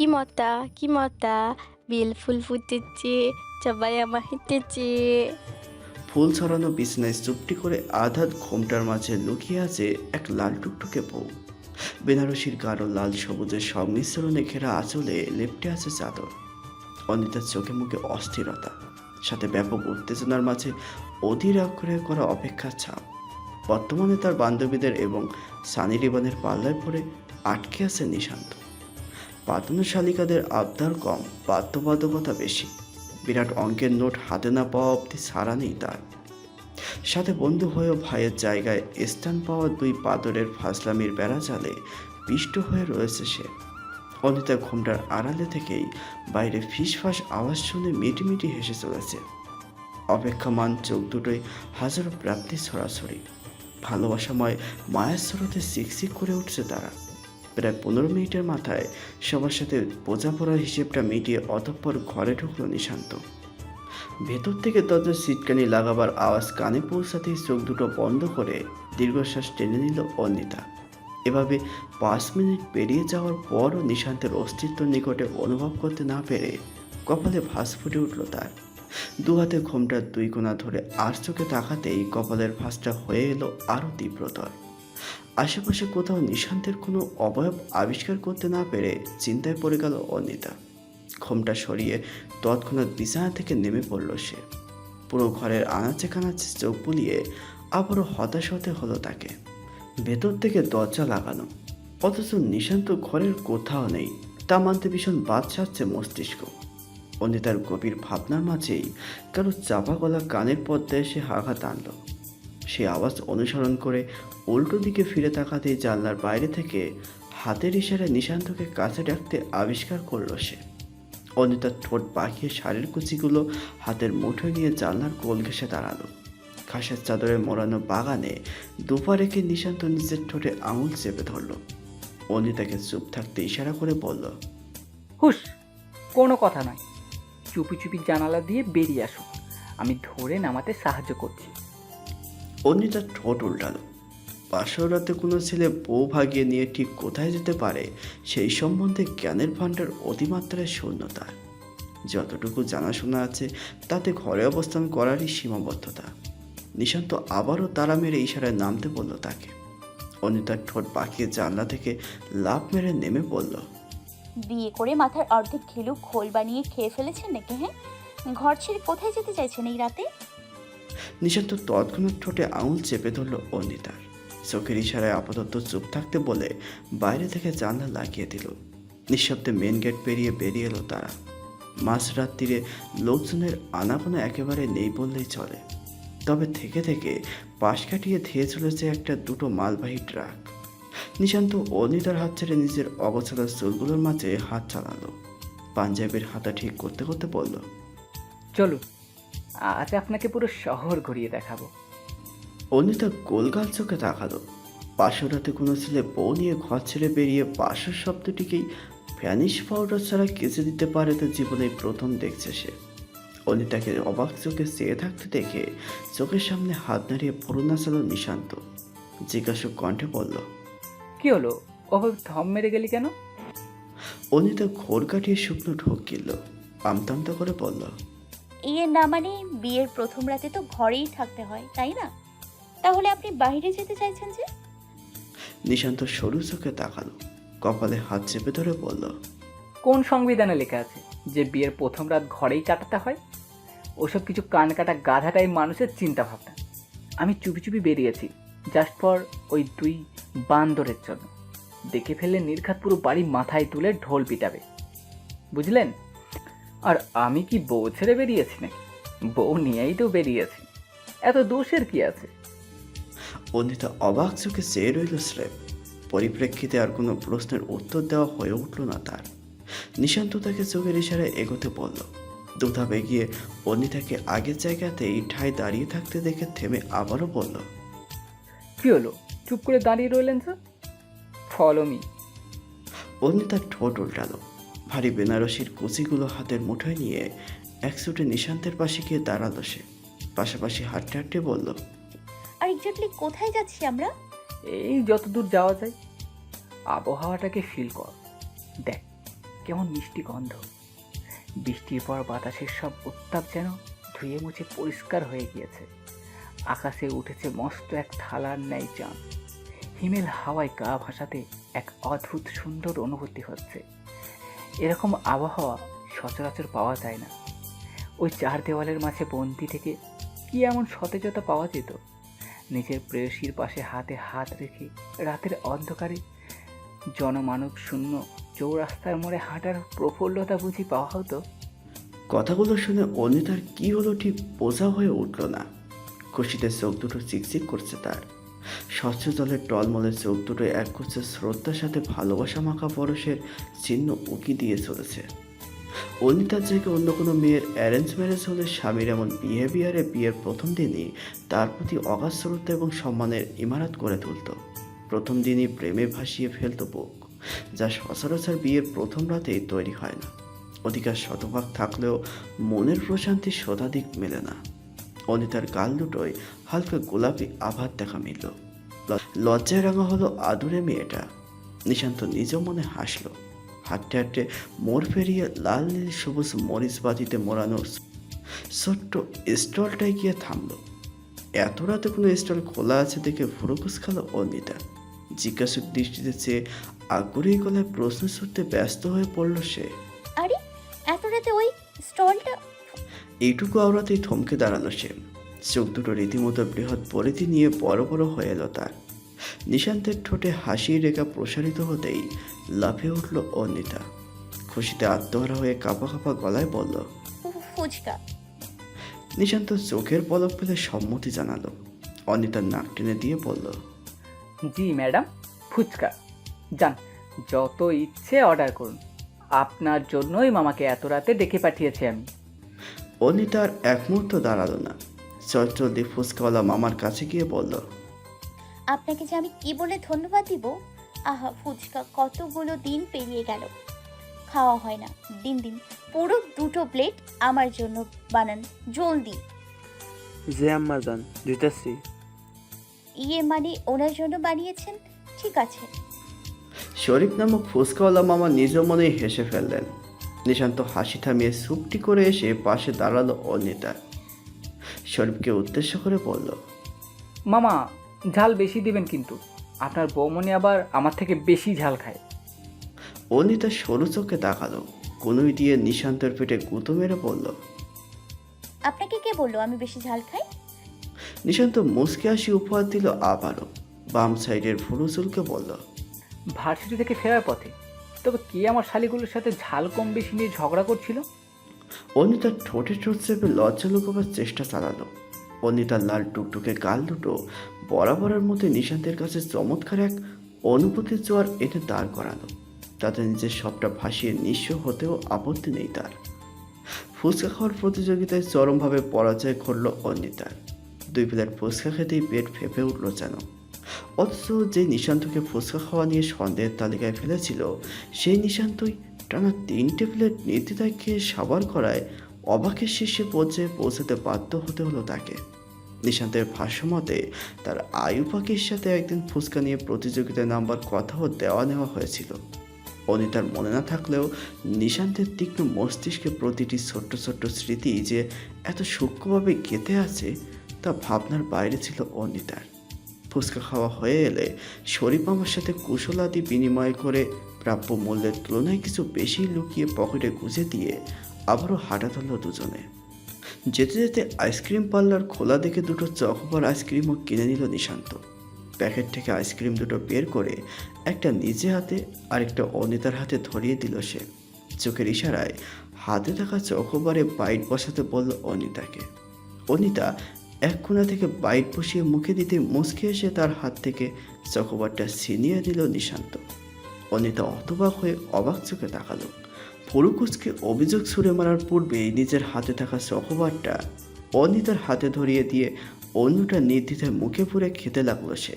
কি মতা কি মতা বেল ফুল ফুটেছে, সবাই আমার হেঁটেছে। ফুল ছড়ানো বিছনায় চুপটি করে আধাত ঘোমটার মাঝে লুকিয়ে আছে এক লাল টুকটুকে বউ। বেনারসির গাঢ় লাল সবুজের সংমিশ্রণে ঘেরা আঁচলে লেপটে আছে চাদর। অনিতার চোখে মুখে অস্থিরতা, সাথে ব্যাপক উত্তেজনার মাঝে অধীর আগ্রহে করা অপেক্ষার ছাপ। বর্তমানে তার বান্ধবীদের এবং সানি রিবনের পাল্লায় পড়ে আটকে আছে নিশান্ত। পাতানো শালিকাদের আবদার কম, বাধ্যবাধকতা বেশি। বিরাট অঙ্কের নোট হাতে না পাওয়া অবধি সারা নেই তার। সাথে বন্ধু হয়েও ভাইয়ের জায়গায় স্থান পাওয়া দুই পাদরের ফাসলামির বেড়া জালে পিষ্ট হয়ে রয়েছে সে। অনিতা ঘুমটার আড়ালে থেকেই বাইরে ফিসফাস আওয়াজ শুনে মিটিমিটি হেসে চলেছে। অপেক্ষামান চোখ দুটোই হাজারো প্রাপ্তি ছড়াছড়ি ভালোবাসাময় মায়ের স্রোতে সিকসিক করে উঠছে তারা। প্রায় পনেরো মিনিটের মাথায় সবার সাথে বোঝাপড়ার হিসেবটা মিটিয়ে অতঃপর ঘরে ঢুকলো নিশান্ত। ভেতর থেকে দরজার সিটকানি লাগাবার আওয়াজ কানে পৌঁছাতেই চোখ দুটো বন্ধ করে দীর্ঘশ্বাস টেনে নিল অনিতা এভাবে পাঁচ মিনিট পেরিয়ে যাওয়ার পরও নিশান্তের অস্তিত্ব নিকটে অনুভব করতে না পেরে কপালে ভাঁজ ফুটে উঠল তার। দু হাতে ঘোমটার দুই কোণা ধরে আর চোখে তাকাতেই কপালের ভাঁজটা হয়ে এলো আরও তীব্রতর। আশেপাশে কোথাও নিশান্তের কোনো অবয়ব আবিষ্কার করতে না পেরে চিন্তায় পড়ে গেল অনিতা। ঘোমটা সরিয়ে তৎক্ষণাৎ বিছানা থেকে নেমে পড়ল সে। পুরো ঘরের আনাচে কানাচে চোখ বুলিয়ে আবারও হতাশ হতে হলো তাকে। ভেতর থেকে দরজা লাগানো। অথচ নিশান্ত ঘরের কোথাও নেই, তা মানতে ভীষণ বাদ সাজছে মস্তিষ্ক। অনিতার গভীর ভাবনার মাঝেই কারও চাপা গলা কানের পর্দায় এসে আঘাত আনল। সে আওয়াজ অনুসরণ করে উল্টো দিকে ফিরে তাকাতেই জানলার বাইরে থেকে হাতের ইশারায় নিশান্তকে কাছে ডাকতে আবিষ্কার করল সে। অনিতার ঠোঁট পাকিয়ে শাড়ির কুচিগুলো হাতের মুঠো নিয়ে জানলার কোল ঘেসে দাঁড়াল। ঘাসের চাদরে মোড়ানো বাগানে দুপা রেখে নিশান্ত নিজের ঠোঁটে আঙুল চেপে ধরলো। অনিতাকে চুপ থাকতে ইশারা করে বলল হুস কোনো কথা নয়। চুপি চুপি জানালা দিয়ে বেরিয়ে আসুন। আমি ধরে নামাতে সাহায্য করছি। অনিতার ঠোঁট উল্টালো। রাতে কোনো ছেলে বউ ভাগিয়ে নিয়ে ঠিক কোথায় যেতে পারে, সেই সম্বন্ধে জ্ঞানের ভাণ্ডার অতিমাত্রায় শূন্যতা যতটুকু জানাশোনা আছে, তাতে ঘরে অবস্থান করারই সীমাবদ্ধতা। নিশান্ত আবারও তারা মেরে ইশারায় নামতে বলল তাকে। অনিতার ঠোঁট পাকিয়ে জানলা থেকে লাভ মেরে নেমে পড়ল বিয়ে করে মাথার অর্ধেক ঘিলু খোল বানিয়ে খেয়ে ফেলেছেন নাকি হ্যাঁ? ঘর ছেড়ে কোথায় যেতে চাইছেন এই রাতে? নিশান্ত তৎক্ষণাৎ ঠোঁটে আঙুল চেপে ধরল অনিতার। চোখের ইশারায় আপাতত চুপ থাকতে বলে বাইরে থেকে জানলা লাগিয়ে দিল। নিঃশব্দে মেন গেট পেরিয়ে বেরিয়ে এলো তারা। মাঝরাত তীরে লোকজনের আনাগোনা একেবারে নেই বললেই চলে। তবে থেকে থেকে পাশ কাটিয়ে ধেয়ে চলেছে একটা দুটো মালবাহী ট্রাক। নিশান্ত অনিতার হাত ছেড়ে নিজের অগোছালো চুলগুলোর মাঝে হাত চালালো। পাঞ্জাবের হাতা ঠিক করতে করতে বলল চলুন আজ আপনাকে পুরো শহর ঘুরিয়ে দেখাবো। অনিতা গোলগাল চোখে তাকালো। পাশের রাতে কোনো ছেলে বউ নিয়ে ঘর ছেড়ে বেরিয়ে পাশের শব্দটিকেই ভ্যানিশ পাউডার ছাড়া কেচে দিতে পারে তো জীবনে প্রথম দেখছে সে। অনিতাকে অবাক চোখে চেয়ে থাকতে দেখে চোখের সামনে হাত দাঁড়িয়ে পড়ো নাচালো নিশান্ত। জিজ্ঞাসু কণ্ঠে বলল কি হলো? ওভাবে থম মেরে গেলি কেন? অনিতা ঘোর কাটিয়ে শুকনো ঢোক গিলল। আমতামতা করে বলল ইয়ে না মানে বিয়ের প্রথম রাতে তো ঘরেই থাকতে হয় তাই না? তাহলে আপনি বাইরে যেতে চাইছেন যে? নিশান্ত সরু চোখে তাকালো কপালে হাত চেপে ধরে বলল কোন সংবিধানে লেখা আছে যে বিয়ের প্রথম রাত ঘরেই কাটাতে হয়? ওসব কিছু কান কাটা গাধাটাই মানুষের চিন্তা ভাবনা আমি চুপি চুপি বেরিয়েছি জাস্ট ফর ওই দুই বান্দরের জন্য। দেখে ফেললে নির্ঘাত পুরো বাড়ি মাথায় তুলে ঢোল পিটাবে। বুঝলেন? আর আমি কি বউ ছেড়ে বেরিয়েছি নাকি? বউ নিয়েই তো বেরিয়েছি। এত দোষের কি আছে? অনিতা অবাক চোখে চেয়ে রইল স্রেফ। পরিপ্রেক্ষিতে আর কোনো প্রশ্নের উত্তর দেওয়া হয়ে উঠল না তার। নিশান্ত তাকে চোখের ইশারায় এগোতে বলল দুধাপ এগিয়ে অনিতাকে আগের জায়গাতেই ঠায় দাঁড়িয়ে থাকতে দেখে থেমে আবারও বলল কি হলো? চুপ করে দাঁড়িয়ে রইলেন স্যার? ফলো মি অনিতা ঠোঁট উল্টালো। ভারী বেনারসির কুচিগুলো হাতের মুঠোয় নিয়ে এক ছুটে নিশান্তের পাশে গিয়ে দাঁড়াল সে। পাশাপাশি হাঁটতে হাঁটতে বলল আর এক্স্যাক্টলি কোথায় যাচ্ছি আমরা? এই যতদূর যাওয়া যায় আবহাওয়াটাকে ফিল কর। দেখ কেমন মিষ্টি গন্ধ। বৃষ্টির পর বাতাসের সব উত্তাপ যেন ধুয়ে মুছে পরিষ্কার হয়ে গিয়েছে। আকাশে উঠেছে মস্ত এক থালার ন্যায় চাঁদ। হিমেল হাওয়ায় গা ভাসাতে এক অদ্ভুত সুন্দর অনুভূতি হচ্ছে। এরকম আবহাওয়া সচরাচর পাওয়া যায় না। ওই চার দেওয়ালের মাঝে বন্দি থেকে কি এমন সতেজতা পাওয়া যেত? নিজের প্রেয়সীর পাশে হাতে হাত রেখে রাতের অন্ধকারে জনমানব শূন্য চৌরাস্তার মোড়ে হাঁটার প্রফুল্লতা বুঝি পাওয়া হতো? কথাগুলো শুনে অনিতার কি হলো ঠিক বোঝা হয়ে উঠল না। খুশিতে চোখ দুটো চিকচিক করছে তার। স্বচ্ছ জলের টলমলের চোখ দুটো করছে শ্রদ্ধার সাথে ভালোবাসা মাখা পরশের চিহ্ন উঁকি দিয়ে চলেছে। অনিতার জায়গায় অন্য কোনো মেয়ের অ্যারেঞ্জ ম্যারেজ হলে স্বামীর এমন বিহেভিয়ারে বিয়ের প্রথম দিনই তার প্রতি অগাধ শ্রদ্ধা এবং সম্মানের ইমারত করে তুলত। প্রথম দিনই প্রেমে ভাসিয়ে ফেলত বুক, যা সচরাচর বিয়ের প্রথম রাতেই তৈরি হয় না। অধিকার শতভাগ থাকলেও মনের প্রশান্তি শতাধিক মেলে না। অনিতার গাল দুটোয় হালকা গোলাপি আভাত দেখা মিলল। লজ্জায় রাঙা হলো আদুরে মেয়েটা। নিশান্ত নিজ মনে হাসলো। হাঁটতে হাঁটতে মোড় ফেরিয়ে লাল নীল সবুজ মরিচ বাতিতে মোড়ানো ছোট্ট স্টলটায় গিয়ে থামলো। এত রাতে কোনো স্টল খোলা আছে দেখে ফুরুকুস খালো অনিতা জিজ্ঞাসুক দৃষ্টিতে চেয়ে আগ্রহী গলায় প্রশ্ন ছুটতে ব্যস্ত হয়ে পড়ল সে। আরে এত রাতে ওই স্টলটা এইটুকু আওড়াতেই থমকে দাঁড়াল সে। চোখ দুটো রীতিমতো বৃহৎ পরিধি নিয়ে বড় বড় হয়ে এলো তার। নিশান্তের ঠোঁটে হাসির রেখা প্রসারিত হতেই লাফিয়ে উঠল অনিতা খুশিতে আত্মহারা হয়ে কাঁপা কাঁপা গলায় বলল ফুচকা। নিশান্ত চোখের পলক ফেলে সম্মতি জানালো। অনিতার নাক টেনে দিয়ে বলল জি ম্যাডাম ফুচকা। যান যত ইচ্ছে অর্ডার করুন। আপনার জন্যই মামাকে এত রাতে ডেকে পাঠিয়েছি আমি। অনিতার এক মুহূর্ত দাঁড়াল না। চটচলদি ফুচকাওয়ালা মামার কাছে গিয়ে বলল আপনাকে যে আমি কি বলে ধন্যবাদ দিব? আহা ফুচকা কতগুলো দিন পেরিয়ে গেল। খাওয়া হয় না। দিন দিন পুরো দুটো প্লেট আমার জন্য বানান। জলদি। জি আম্মা যান দিতেছি ইয়ে মানে ওনার জন্য বানিয়েছেন? ঠিক আছে। শরীফ নামক ফুচকাওয়ালা মামা নিজ মনেই হেসে ফেললেন। নিশান্ত হাসি থামিয়ে সুপটি করে এসে পাশে দাঁড়াল অনিতা শরীফকে উদ্দেশ্য করে বলল মামা ঝাল বেশি দিবেন কিন্তু। আপনার বৌমনি আবার আমার থেকে বেশি ঝাল খায়। অনিতা সরু চোখে তাকালো কোনোই দিয়ে নিশান্তের পেটে গুঁতো মেরে বলল আপনাকে কে বলল আমি বেশি ঝাল খাই? নিশান্ত মুসকে হাসি উপহার দিল আবারও বাম সাইডের ফুরুচুলকে বলল ভার্সিটি থেকে ফেরার পথে তবে কে আমার শালিগুলোর সাথে ঝাল কম বেশি নিয়ে ঝগড়া করছিল? অনিতার ঠোঁটে ঠোঁট চেপে লজ্জা লুকোবার চেষ্টা চালালো। অনিতার লাল টুকটুকে গাল দুটো, বরাবরের মধ্যে নিশান্তের কাছে চমৎকার এক অনুভূতির জোয়ার এনে দাঁড় করালো। তাতে নিজের সবটা ভাসিয়ে নিঃস্ব হতেও আপত্তি নেই তার। ফুচকা খাওয়ার প্রতিযোগিতায় চরমভাবে পরাজয় ঘটল অনিতার। দুই প্লেট ফুচকা খেতেই পেট ফেপে উঠল যেন। অথচ যে নিশান্তকে ফুচকা খাওয়া নিয়ে সন্দেহের তালিকায় ফেলেছিল, সেই নিশান্তই টানা তিনটে প্লেট নির্দ্বিধায় খেয়ে সাবার করায় অবাকের শীর্ষে পর্যায়ে পৌঁছাতে বাধ্য হতে হলো তাকে। নিশান্তের ভাষ্যমতে, তার আয়ু পাখির সাথে একদিন ফুচকা নিয়ে প্রতিযোগিতায় নাম্বার কথাও দেওয়া নেওয়া হয়েছিল। অনিতার মনে না থাকলেও নিশান্তের তীক্ষ্ণ মস্তিষ্কে প্রতিটি ছোট্ট ছোট্ট স্মৃতি যে এত সূক্ষ্মভাবে গেঁথে আছে, তা ভাবনার বাইরে ছিল অনিতার। ফুচকা খাওয়া হয়ে এলে শরীফ আমার সাথে কুশলাদি বিনিময় করে প্রাপ্য মূল্যের তুলনায় কিছু বেশি লুকিয়ে পকেটে গুঁজে দিয়ে আবারও হাঁটা ধরল দুজনে। যেতে যেতে আইসক্রিম পার্লার খোলা দেখে দুটো চকোবার আইসক্রিমও কিনে নিল নিশান্ত। প্যাকেট থেকে আইসক্রিম দুটো বের করে একটা নিজে হাতে, আরেকটা অনিতার হাতে ধরিয়ে দিল সে। চোখের ইশারায় হাতে থাকা চকোবারে বাইট বসাতে বলল অনিতাকে। অনিতা এক কোণা থেকে বাইট বসিয়ে মুখে দিতে মুচকে এসে তার হাত থেকে চকোবারটা ছিনিয়ে দিল নিশান্ত। অনিতা অতবাক হয়ে অবাক চোখে তাকালো। ফুরুকুচকে অভিযোগ ছুড়ে মারার পূর্বেই নিজের হাতে থাকা চকোবারটা অনিতার হাতে ধরিয়ে দিয়ে অন্যটা নির্দ্বিধায় মুখে পুরে খেতে লাগল সে।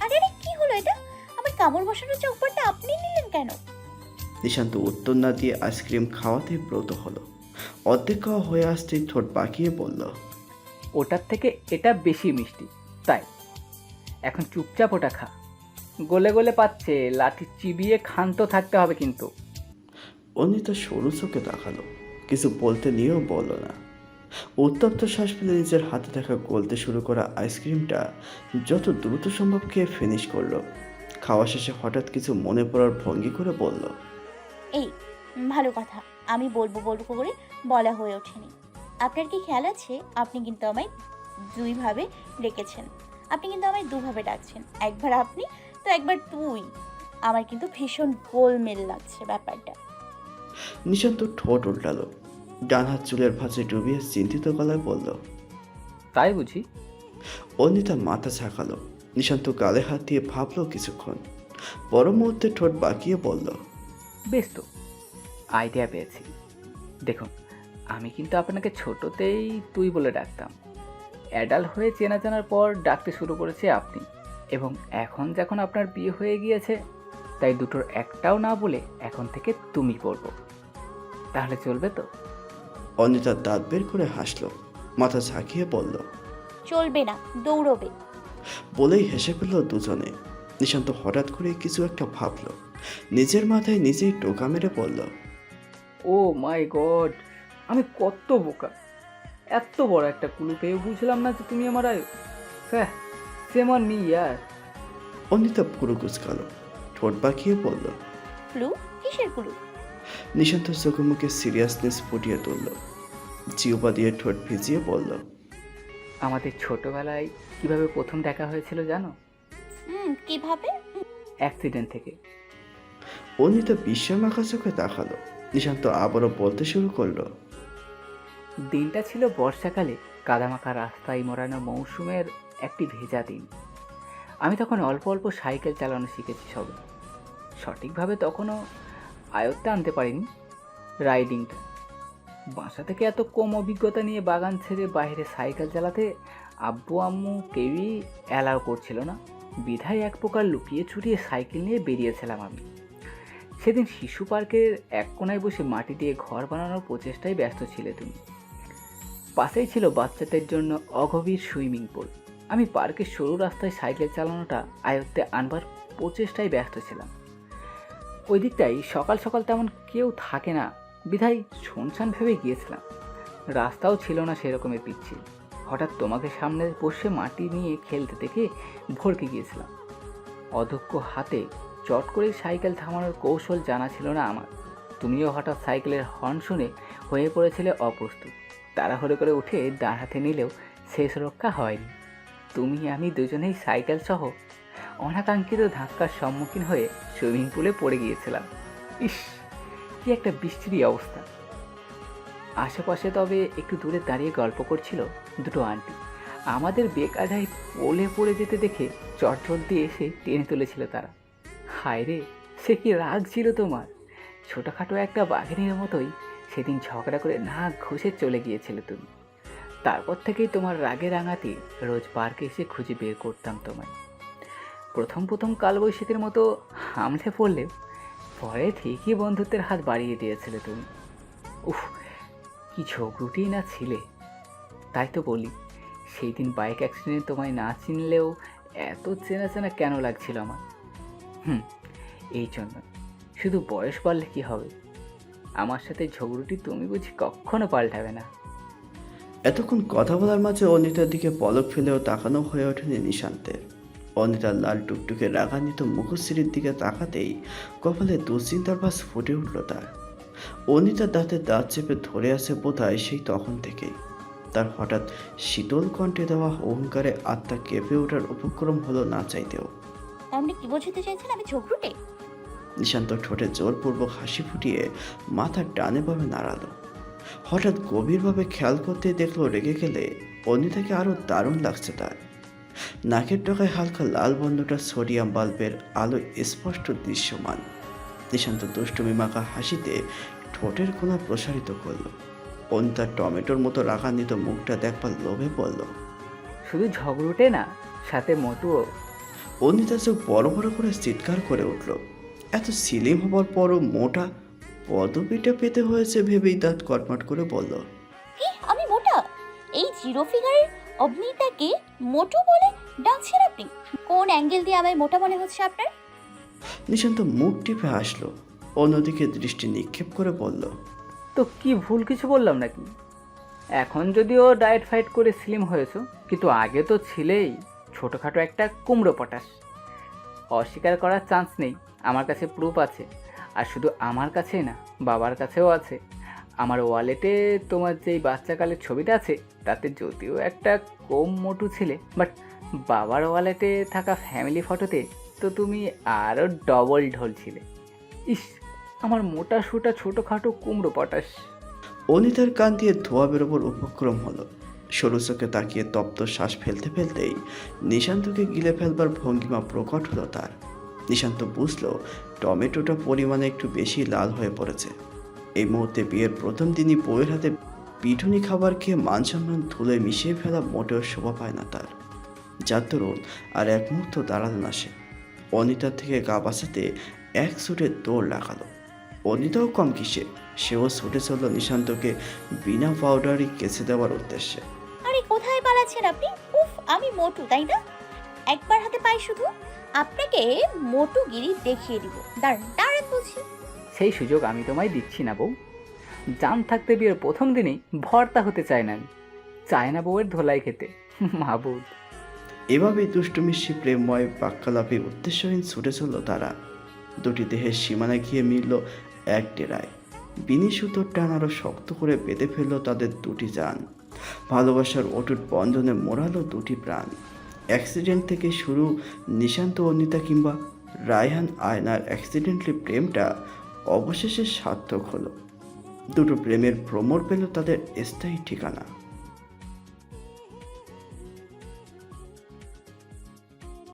আরে আরে কি হলো এটা? আমার কামড় বসানো চোখপাটটা আপনি নিলেন কেন? নিশান্ত উত্তর না দিয়ে আইসক্রিম খাওয়াতে ব্রত হলো। অর্ধেক খাওয়া হয়ে আসতেই ঠোঁট পাকিয়ে বলল ওটার থেকে এটা বেশি মিষ্টি তাই। এখন চুপচাপ ওটা খা। গলে গলে পাচ্ছে লাঠি চিবিয়ে ক্ষান্ত থাকতে হবে কিন্তু। অনিতা সরু চোখে তাকালো কিছু বলতে নিয়েও বলল না। উত্তপ্ত শ্বাস ফেলে নিজের হাতে থাকা গলতে শুরু করা আইসক্রিমটা যত দ্রুত সম্ভব খেয়ে ফিনিশ করল। খাওয়া শেষে হঠাৎ কিছু মনে পড়ার ভঙ্গি করে বলল এই ভালো কথা আমি বলব বলব করে বলা হয়ে ওঠেনি। আপনার কি খেয়াল আছে? আপনি কিন্তু আমায় দুইভাবে ডেকেছেন। আপনি কিন্তু আমায় দুভাবে ডাকছেন। একবার আপনি তো একবার তুই। আমার কিন্তু ভীষণ গোলমেল লাগছে ব্যাপারটা। নিশান্ত ঠোঁট উল্টালো। ডান হাত চুলের ভাঁজে ডুবিয়ে চিন্তিত গলায় বলল তাই বুঝি? অনিতা মাথা ঝাঁকালো। নিশান্ত গালে হাত দিয়ে ভাবলো কিছুক্ষণ। পর মুহূর্তে ঠোঁট বাঁকিয়ে বলল বেশ তো আইডিয়া পেয়েছি। দেখুন আমি কিন্তু আপনাকে ছোটতেই তুই বলে ডাকতাম। অ্যাডাল্ট হয়ে চেনা জানার পর ডাকতে শুরু করেছে আপনি। এবং এখন যখন আপনার বিয়ে হয়ে গিয়েছে তাই দুটোর একটাও না বলে এখন থেকে তুমি বলব তাহলে চলবে তো? অনিতা দাঁত বের করে হাসলো মাথা ঝাঁকিয়ে বলল চলবে না দৌড়বে। বলেই হেসে ফেলল দুজনে। নিশান্ত হঠাৎ করে কিছু একটা ভাবলো নিজের মাথায় নিজেই টোকা মেরে পড়ল ও মাই গড আমি কত বোকা। এত বড় একটা কুলু পেয়ে বুঝলাম না যে তুমি আমার আয়ু। হ্যাঁ সেমন মি ইয়ার অনিতা পুরো কুচকালো। ঠোঁট বাঁকিয়ে বলল ক্লু কিসের ক্লু নিশান্ত চোখে মুখে সিরিয়াসনেস ফুটিয়ে তুলল। জিওপা দিয়ে ঠোঁট ভিজিয়ে বলল আমাদের ছোটবেলায় কীভাবে প্রথম দেখা হয়েছিল জানো? হুম কীভাবে? অ্যাক্সিডেন্ট থেকে। অনিতা বিস্ময় মাখা চোখে তাকালো। নিশান্ত আবারও বলতে শুরু করল দিনটা ছিল বর্ষাকালে। কাদামাখা রাস্তায় মোড়ানো মৌসুমের একটি ভেজা দিন। আমি তখন অল্প অল্প সাইকেল চালানো শিখেছি সবে। সঠিকভাবে তখনও আয়ত্তে আনতে পারিনি রাইডিংটা। বাসা থেকে এত কম অভিজ্ঞতা নিয়ে বাগান ছেড়ে বাইরে সাইকেল চালাতে আব্বু, আম্মু কেউই অ্যালাউ করছিল না। বিধায় এক প্রকার লুকিয়ে ছুটিয়ে সাইকেল নিয়ে বেরিয়েছিলাম আমি। সেদিন শিশু পার্কের এক কোনায় বসে মাটি দিয়ে ঘর বানানোর প্রচেষ্টায় ব্যস্ত ছিলে তুমি। পাশেই ছিল বাচ্চাদের জন্য অগভীর সুইমিং পুল। আমি পার্কের সরু রাস্তায় সাইকেল চালানোটা আয়ত্তে আনবার প্রচেষ্টায় ব্যস্ত ছিলাম। ওই দিকটাই সকাল সকাল তেমন কেউ থাকে না, বিধায় শুনশান ভেবে গিয়েছিলাম। রাস্তাও ছিল না সেরকমের পিচ্ছিল হঠাৎ তোমাকে সামনে বসে মাটি নিয়ে খেলতে দেখে ভরকে গিয়েছিলাম। অদক্ষ হাতে চট করে সাইকেল থামানোর কৌশল জানা ছিল না আমার। তুমিও হঠাৎ সাইকেলের হর্ন শুনে হয়ে পড়েছিলে অপ্রস্তুত। তাড়াহুড়ো করে উঠে দাঁড় হাতে নিলেও শেষ রক্ষা হয়নি। তুমি, আমি দুজনেই সাইকেল সহ অনাকাঙ্ক্ষিত ধাক্কার সম্মুখীন হয়ে সুইমিং পুলে পড়ে গিয়েছিলাম। ইস, কি একটা বৃষ্টিরই অবস্থা। আশেপাশে তবে একটু দূরে দাঁড়িয়ে গল্প করছিল দুটো আন্টি। আমাদের বেকায়দায় পোলে পড়ে যেতে দেখে চটচট দিয়ে এসে টেনে তুলেছিল তারা। হায় রে, সে কি রাগ ছিল তোমার? ছোটোখাটো একটা বাঘিনীর মতোই সেদিন ঝগড়া করে নাক ঘষে চলে গিয়েছিলে তুমি। তারপর থেকেই তোমার রাগে রাঙাতে রোজ পার্কে এসে খুঁজে বের করতাম তোমায়। প্রথম প্রথম কালবৈশাখীর মতো হামলে পড়লেও পরে ঠিকই বন্ধুত্বের হাত বাড়িয়ে দিয়েছিলে তুমি। উফ, কি ঝগড়ুটি না ছিলে। তাই তো বলি, সেই দিন বাইক অ্যাক্সিডেন্ট তোমায় না চিনলেও এত চেনা চেনা কেন লাগছিল আমার? হুম, এই জন্য। শুধু বয়স বাড়লে কি হবে? আমার সাথে ঝগড়ুটি তুমি বুঝি কখনো পাল্টাবে না। এতক্ষণ কথা বলার মাঝে অনিতার দিকে পলক ফেলেও তাকানো হয়ে ওঠেনি নিশান্তের অনিতার লাল টুকটুকে রাগান্বিত মুখশ্রীর দিকে তাকাতেই কপালে দুশ্চিন্তার বাস ফুটে উঠল তার। অনিতার দাঁতে দাঁত চেপে ধরে আছে বোধহয় সেই তখন থেকেই। তার হঠাৎ শীতল কণ্ঠে দেওয়া অহংকারে আত্মা কেঁপে ওঠার উপক্রম হলো না চাইতেও। তার মানে কি বোঝাতে চাইছেন আমি ঝগড়ুটে? নিশান্ত ঠোঁটে জোরপূর্বক হাসি ফুটিয়ে মাথা ডানে বামে নাড়ালো। হঠাৎ গভীরভাবে খেয়াল করতে দেখল রেগে গেলে অনিতাকে আরও দারুণ লাগছে তার। নাকের ডগায় হালকা লাল বন্ধটা সোডিয়াম বাল্বের আলো স্পষ্ট দৃশ্যমান। নিশান্ত দুষ্টুমি মাখা হাসিতে ঠোঁটের কোনা প্রসারিত করল। অনিতার টমেটোর মতো রাগান্বিত মুখটা দেখবার লোভে পড়ল। শুধু ঝগড়ুটে না সাথে মটুও অনিতা চোখ বড় বড় করে চিৎকার করে উঠল। এত সিলিম হবার পরও মোটা পদবিটা পেতে হয়েছে ভেবেই দাঁত কটমট করে বলল কি আমি মোটা। এই জিরো ফিগারের অভিনেতাকে মোটু বলে ডাকছেন আপনি। কোন অ্যাঙ্গেল দিয়ে আমায় মোটা মনে হচ্ছে আপনার? নিশান্ত মুখ টিপে হাসলো অন্যদিকে দৃষ্টি নিক্ষেপ করে বলল তো কি ভুল কিছু বললাম নাকি? এখন যদিও ডায়েট ফাইট করে স্লিম হয়েছো কিন্তু আগে তো ছিলেই ছোটোখাটো একটা কুমড়ো পটাশ। অস্বীকার করার চান্স নেই আমার কাছে প্রুফ আছে। আর শুধু আমার কাছেই না, বাবার কাছেও আছে। আমার ওয়ালেটে তোমার যেই বাচ্চাকালের ছবিটা আছে, তাতে যদিও একটা কম মোটু ছিলে বাট বাবার ওয়ালেটে থাকা ফ্যামিলি ফটোতে তো তুমি আরও ডবল ঢোল ছিলে। ইস, আমার মোটা সোটা ছোটোখাটো কুমড়ো পটাশ। অনিতার কান দিয়ে ধোয়া বেরোবার উপক্রম হলো। সরু চোখে তাকিয়ে তপ্ত শ্বাস ফেলতে ফেলতেই নিশান্তকে গিলে ফেলবার ভঙ্গিমা প্রকট হলো তার। নিশান্ত বুঝলো টমেটোটা পরিমাণে একটু বেশি লাল হয়ে পড়েছে। এই মুহূর্তে বিয়ের প্রথম দিনই বউয়ের হাতে পিঠুনি খাবার খেয়ে মান সম্মান ধুলে মিশিয়ে ফেলা মোটেও শোভা পায় না তার। দরুন আর এক মুহূর্ত দাঁড়াল না সে। অনিতার থেকে গা বাঁচাতে এক ছুটে দৌড় লাগালো। অনিতাও কম কিসে, সেও ছুটে চলল নিশান্তকে বিনা পাউডারই কেচে দেওয়ার উদ্দেশ্যে। আরে কোথায় পালাচ্ছেন আপনি? উফ, আমি মোটু, তাই না? একবার হাতে পাই শুধু। আপনাকে মোটুগিরি দেখিয়ে দিব। দাঁড়ান দাঁড়ান বলছি। সেই সুযোগ আমি তোমায় দিচ্ছি না বউ। জান থাকতে বিয়ের প্রথম দিনেই ভর্তা হতে চায় না আমি। চায় না বউয়ের ধোলাই খেতে। মাবুদ এভাবেই দুষ্টুমিষ্টি প্রেমময় বাক্যালাপে উদ্দেশ্যহীন ছুটে চলল তারা। দুটি দেহের সীমানা গিয়ে মিলল এক ডেরায়। বিনি সুতোর টান আরও শক্ত করে বেঁধে ফেলল তাদের দুটি যান ভালোবাসার অটুট বন্ধনে মোড়ালো দুটি প্রাণ। অ্যাক্সিডেন্ট থেকে শুরু নিশান্ত, অনিতা কিংবা রায়হান আয়নার অ্যাক্সিডেন্টলি প্রেমটা অবশেষে সার্থক হলো। দুটো প্রেমের ভ্রমর পেল তাদের স্থায়ী ঠিকানা।